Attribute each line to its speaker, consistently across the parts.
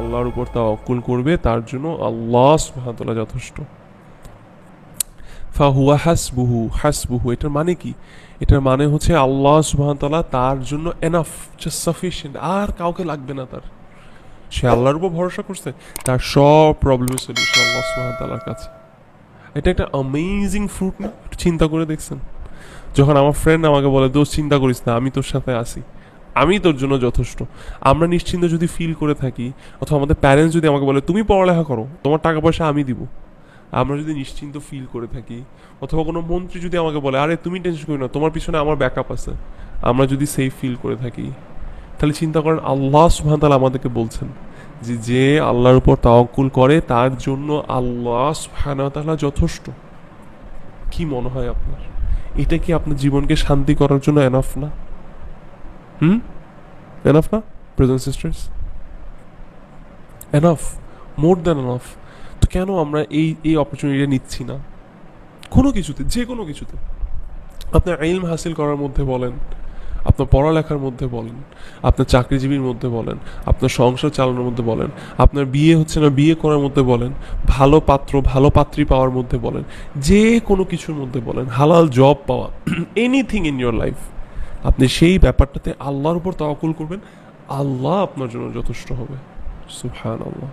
Speaker 1: আল্লাহর উপর তাওয়াক্কুল করবে, তার জন্য আল্লাহ তাআলা যথেষ্ট। ফাহুয়া হাসবুহু হাসবুহু, এটার মানে কি? এটার মানে হচ্ছে আল্লাহ সুবহানাহু তার জন্য এনাফ জাস্ট সাফিসিয়েন্ট আর কাউকে লাগবে না তার। সে আল্লাহর উপর ভরসা করছে, তার সব প্রবলেমের সলিউশন আল্লাহ সুবহানাহু কাছে। এটা একটা অ্যামেজিং ফ্রুট না? চিন্তা করে দেখছেন। যখন আমার ফ্রেন্ড আমাকে বলে দোষ চিন্তা করিস না, আমি তোর সাথে আছি। আমি তোর জন্য যথেষ্ট। আমরা নিশ্চিন্ত যদি ফিল করে থাকি, অথবা আমাদের প্যারেন্টস যদি আমাকে বলে, তুমি পড়ালেখা করো, তোমার টাকা পয়সা আমি দিব। আমরা যদি নিশ্চিন্ত ফিল করে থাকি, অথবা কোনো মন্ত্রী যদি আমাকে বলে, আরে, তুমি টেনশন করি না, তোমার পিছনে আমার ব্যাকআপ আছে। আমরা যদি সেফ ফিল করে থাকি, তাহলে চিন্তা করেন আল্লাহ সুবহান তাআলা আমাদেরকে বলছেন যে যে আল্লাহর উপর তাওয়াক্কুল করে, তার জন্য আল্লাহ সুবহানাহু ওয়া তাআলা যথেষ্ট। কি মনে হয় আপনার? এটা কি আপনার জীবনকে শান্তি করার জন্য এনাফ না? হুম? এনাফ না brothers sisters enough more than enough তো কেন আমরা এই এই অপরচুনিটিটা নিচ্ছি না? কোনো কিছুতে, যে কোনো কিছুতে। আপনার ইলম হাসিল করার মধ্যে বলেন, আপনার পড়ালেখার মধ্যে বলেন, আপনার চাকরিজীবীর মধ্যে বলেন, আপনার সংসার চালানোর মধ্যে বলেন, আপনার বিয়ে হচ্ছে না, বিয়ে করার মধ্যে বলেন, ভালো পাত্র, ভালো পাত্রী পাওয়ার মধ্যে বলেন, যে কোনো কিছুর মধ্যে বলেন, হালাল জব পাওয়া এনিথিং ইন ইয়োর লাইফ আপনি সেই ব্যাপারটাতে আল্লাহর উপর তাওয়াক্কুল করবেন, আল্লাহ আপনার জন্য যথেষ্ট হবে। আল্লাহ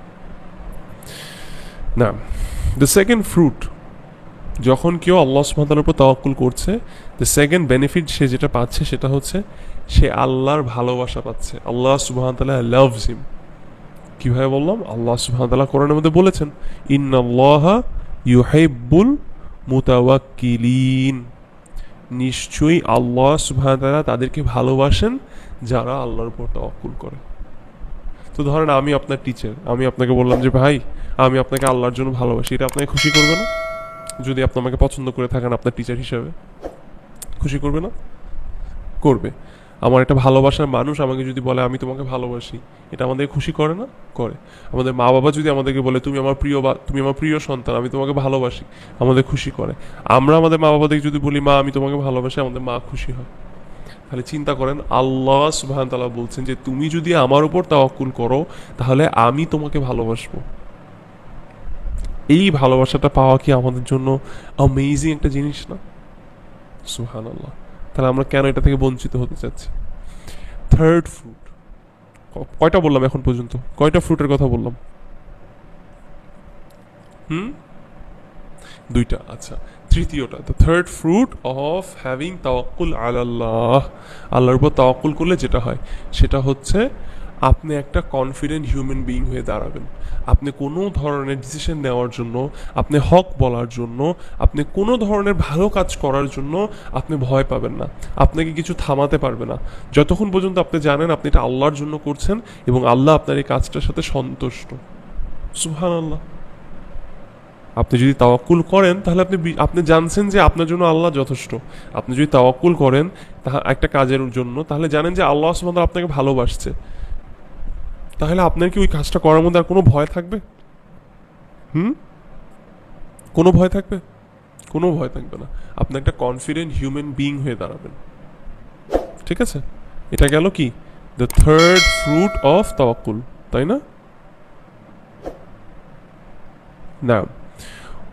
Speaker 1: না দ্য সেকেন্ড ফ্রুট যখন কেউ আল্লাহ সুবহানার উপর তাওয়াক্কুল করছে দ্য সেকেন্ড বেনিফিট সে যেটা পাচ্ছে সেটা হচ্ছে, সে আল্লাহর ভালোবাসা পাচ্ছে। আল্লাহ সুবহান তাআলা লাভস হিম কীভাবে বললাম? আল্লাহ সুবহান তাআলা কোরআনের মধ্যে বলেছেন, ইন্নাল্লাহা ইউহিব্বুল মুতাওয়াক্কিলিন। নিশ্চয়ই আল্লাহ সুবহান তাআলা তাদেরকে ভালোবাসেন যারা আল্লাহর উপর তকুল করে। তো ধরেন আমি আপনার টিচার আমি আপনাকে বললাম যে, ভাই, আমি আপনাকে আল্লাহর জন্য ভালোবাসি, এটা আপনাকে খুশি করবে না? যদি আপনি আমাকে পছন্দ করে থাকেন আপনার টিচার হিসাবে, খুশি করবে না? করবে। আমার একটা ভালোবাসার মানুষ আমাকে যদি বলে, আমি তোমাকে ভালোবাসি। এটা আমাদের খুশি করে না? করে। আমাদের মা বাবা যদি আমাদেরকে বলে, তুমি আমার প্রিয় বা, তুমি আমার প্রিয় সন্তান, আমি তোমাকে ভালোবাসি। আমাদের খুশি করে। আমরা আমাদের মা বাবাদেরকে যদি বলি, মা, আমি তোমাকে ভালোবাসি, আমাদের মা খুশি হয়। তাহলে চিন্তা করেন, আল্লাহ সুবহান তাআলা বলছেন যে, তুমি যদি আমার উপর তাওয়াক্কুল করো, তাহলে আমি তোমাকে ভালোবাসবো। এই ভালোবাসাটা পাওয়া কি আমাদের জন্য অ্যামেজিং একটা জিনিস না? সুহান আল্লাহ তাহলে আমরা কেন এটা থেকে বঞ্চিত হতে চাচ্ছি? থার্ড ফ্রুট কয়টা বললাম এখন পর্যন্ত? কয়টা ফ্রুটের কথা বললাম? হুম? দুইটা আচ্ছা। তৃতীয়টা the third fruit of having তাওয়াক্কুল আল্লাহ আল্লাহর উপর তাওয়াক্কুল করলে যেটা হয়, সেটা হচ্ছে আপনি একটা কনফিডেন্ট হিউম্যান বিইং হয়ে দাঁড়াবেন। আপনি কোনো ধরনের ডিসিশন নেওয়ার জন্য, আপনি হক বলার জন্য, আপনি কোনো ধরনের ভালো কাজ করার জন্য আপনি ভয় পাবেন না। আপনাকে কিছু থামাতে পারবে না। যতক্ষণ পর্যন্ত আপনি জানেন আপনি এটা আল্লাহর জন্য করছেন এবং আল্লাহ আপনার এই কাজটার সাথে সন্তুষ্ট। সুহান আল্লাহ আপনি যদি তাওয়াক্কুল করেন, তাহলে আপনি আপনি জানছেন যে আপনার জন্য আল্লাহ যথেষ্ট। আপনি যদি তাওয়াক্কুল করেন, তাহা একটা কাজের জন্য, তাহলে জানেন যে আল্লাহ সুবহানাহু আপনাকে ভালোবাসছে। তাহলে আপনার কি ওই কাজটা করার মধ্যে আর কোনো ভয় থাকবে? হুম? কোনো ভয় থাকবে? কোনো ভয় থাকবে না। আপনি একটা কনফিডেন্ট হিউম্যান বিইং হয়ে দাঁড়াবেন। ঠিক আছে? এটা গেল কি? দ্য থার্ড ফ্রুট অফ তাওয়াক্কুল তাই না? না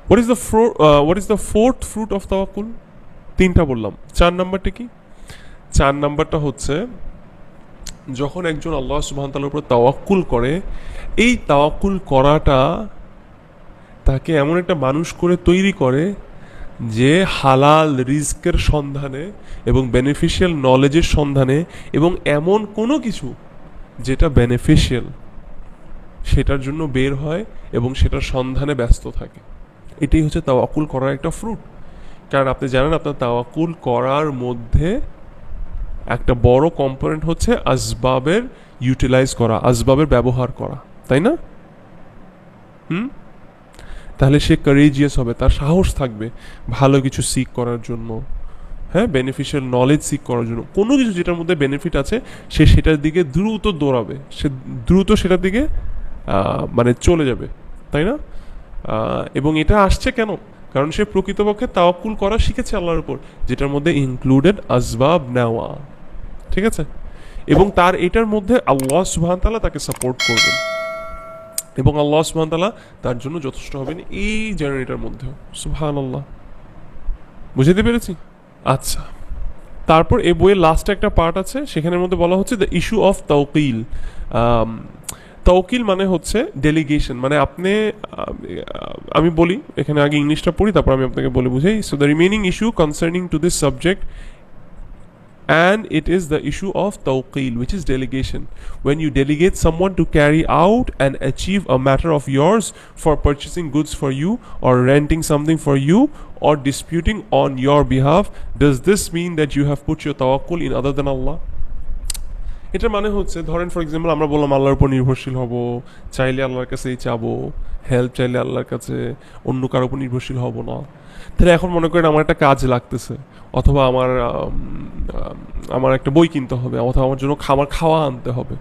Speaker 1: what is the fro what is the fourth fruit of তাওয়াক্কুল তিনটা বললাম। চার নাম্বারটা কি? চার নাম্বারটা হচ্ছে যখন একজন আল্লাহ সুবহান তাআলার উপর তাওয়াক্কুল করে, এই তাওয়াক্কুল করাটা তাকে এমন একটা মানুষ করে তৈরি করে যে হালাল রিস্কের সন্ধানে এবং বেনিফিশিয়াল নলেজের সন্ধানে এবং এমন কোনো কিছু যেটা বেনিফিশিয়াল সেটার জন্য বের হয় এবং সেটার সন্ধানে ব্যস্ত থাকে। এটাই হচ্ছে তাওয়াক্কুল করার একটা ফ্রুট কারণ আপনি জানেন আপনার তাওয়াকুল করার মধ্যে একটা বড় কম্পোনেন্ট হচ্ছে আসবাবের ইউটিলাইজ করা, আসবাবের ব্যবহার করা, তাই না? হুম? তাহলে সে কারেজিয়াস হবে, তার সাহস থাকবে ভালো কিছু সিক করার জন্য হ্যাঁ? বেনিফিশিয়াল নলেজ সিক করার জন্য। কোনো কিছু যেটার মধ্যে বেনিফিট আছে, সে সেটার দিকে দ্রুত দৌড়াবে, সে দ্রুত সেটার দিকে মানে চলে যাবে, তাই না? এবং এটা আসছে কেন? কারণ সে প্রকৃতপক্ষে তাওয়াক্কুল করা শিখেছে আল্লাহর উপর, যেটার মধ্যে ইনক্লুডেড আসবাব নেওয়া। ঠিক আছে? এবং তার এটার মধ্যে আল্লাহ সুবহান তাআলা তাকে সাপোর্ট করবেন। এবং আল্লাহ সুবহানাহু তার জন্য যথেষ্ট হবেন এই জার্নিটার মধ্যেও। সুবহানাল্লাহ। বুঝতে পেরেছি? আচ্ছা। তারপর এই বইয়ের লাস্টে একটা পার্ট আছে, সেখানের মধ্যে বলা হচ্ছে দ্য ইস্যু অফ তৌকিল তৌকিল মানে হচ্ছে ডেলিগেশন মানে আপনি আমি বলি, এখানে আগে ইংলিশটা পড়ি, তারপর আমি আপনাকে বলে বুঝাই। So the remaining issue concerning to this subject and it is the issue of tawqil which is delegation when you delegate someone to carry out and achieve a matter of yours for purchasing goods for you or renting something for you or disputing on your behalf does this mean that you have put your tawakkul in other than allah এটার মানে হচ্ছে ধরেন for example আমরা বললাম আল্লাহর উপর নির্ভরশীল হব চাইলে আল্লাহর কাছেই চাবো হেল্প চাইলে আল্লাহর কাছে অন্য কারোর উপর নির্ভরশীল হব না তাহলে এখন মনে করেন আমার একটা কাজ লাগতেছে অথবা আমার আম, আম, আমার একটা বই কিনতে হবে অথবা আমার জন্য খাবার খাওয়া আনতে হবে।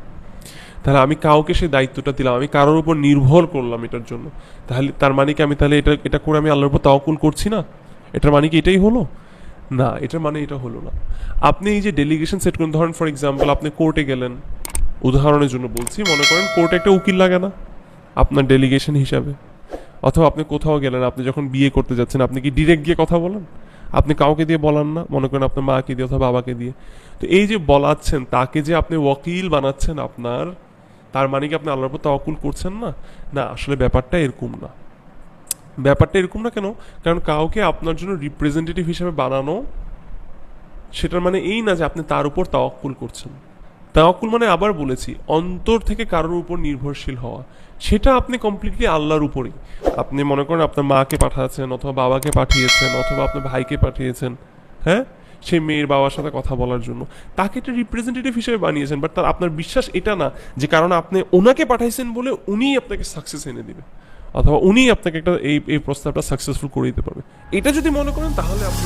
Speaker 1: তাহলে আমি কাউকে সেই দায়িত্বটা দিলাম আমি কারোর উপর নির্ভর করলাম এটার জন্য। তাহলে তার মানে কি আমি তাহলে এটা এটা করে আমি আল্লাহর উপর তাওকুল করছি না? এটার মানে কি এটাই হলো? না এটার মানে এটা হলো না। আপনি এই যে ডেলিগেশন সেট করেন ধরেন ফর এক্সাম্পল আপনি কোর্টে গেলেন। উদাহরণের জন্য বলছি মনে করেন কোর্টে একটা উকিল লাগে না আপনার ডেলিগেশন হিসাবে। অথবা আপনি কোথাও গেলেন আপনি যখন বিয়ে করতে যাচ্ছেন আপনি কি ডিরেক্ট গিয়ে কথা বলেন? আপনি কাউকে দিয়ে বলান না, মনে করেন আপনার মাকে দিয়ে অথবা বাবাকে দিয়ে। তো এই যে বলাচ্ছেন, তাকে যে আপনি ওয়াকিল বানাচ্ছেন আপনার, তার মানে কি আপনি আল্লাহর উপর তাওয়াক্কুল করছেন না? না, আসলে ব্যাপারটা এরকম না। ব্যাপারটা এরকম না কেন? কারণ কাউকে আপনার জন্য রিপ্রেজেন্টেটিভ হিসেবে বানানো, সেটার মানে এই না যে আপনি তার উপর তাওয়াক্কুল করছেন। তাওয়াক্কুল মানে আবার বলেছি, অন্তর থেকে কারোর উপর নির্ভরশীল হওয়া। সেটা আপনি কমপ্লিটলি আল্লাহর উপরেই। আপনি মনে করেন আপনার মাকে পাঠাচ্ছেন অথবা বাবাকে পাঠিয়েছেন অথবা আপনার ভাইকে পাঠিয়েছেন হ্যাঁ? সেই মেয়ের বাবার সাথে কথা বলার জন্য। তাকে একটা রিপ্রেজেন্টেটিভ হিসেবে বানিয়েছেন বাট তার আপনার বিশ্বাস এটা না যে কারণ আপনি ওনাকে পাঠাইছেন বলে উনিই আপনাকে সাকসেস এনে দিবে। অথবা উনিই আপনাকে একটা এই এই প্রস্তাবটা সাকসেসফুল করে দিতে পারবে। এটা যদি মনে করেন তাহলে আপনি